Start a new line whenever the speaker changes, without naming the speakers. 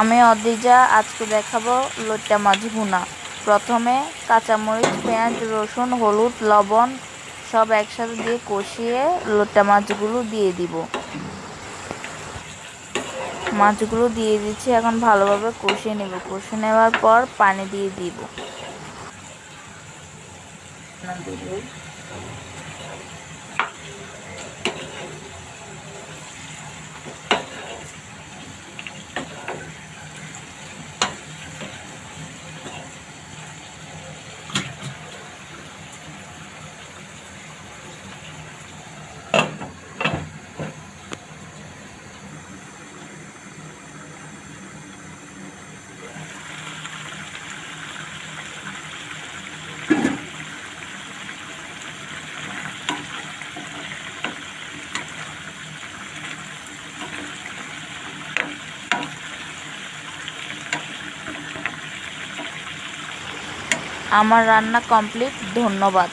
আমি অদিজা, আজকে দেখাবো লইট্টা মাছ ভুনা। প্রথমে কাঁচামরিচ, পেঁয়াজ, রসুন, হলুদ, লবণ সব একসাথে দিয়ে কষিয়ে লইট্টা মাছগুলো দিয়ে দিব। মাছগুলো দিয়ে দিচ্ছি, এখন ভালোভাবে কষিয়ে নেব। কষিয়ে নেওয়ার পর পানি দিয়ে দিব। আমার রান্না কমপ্লিট ধন্যবাদ।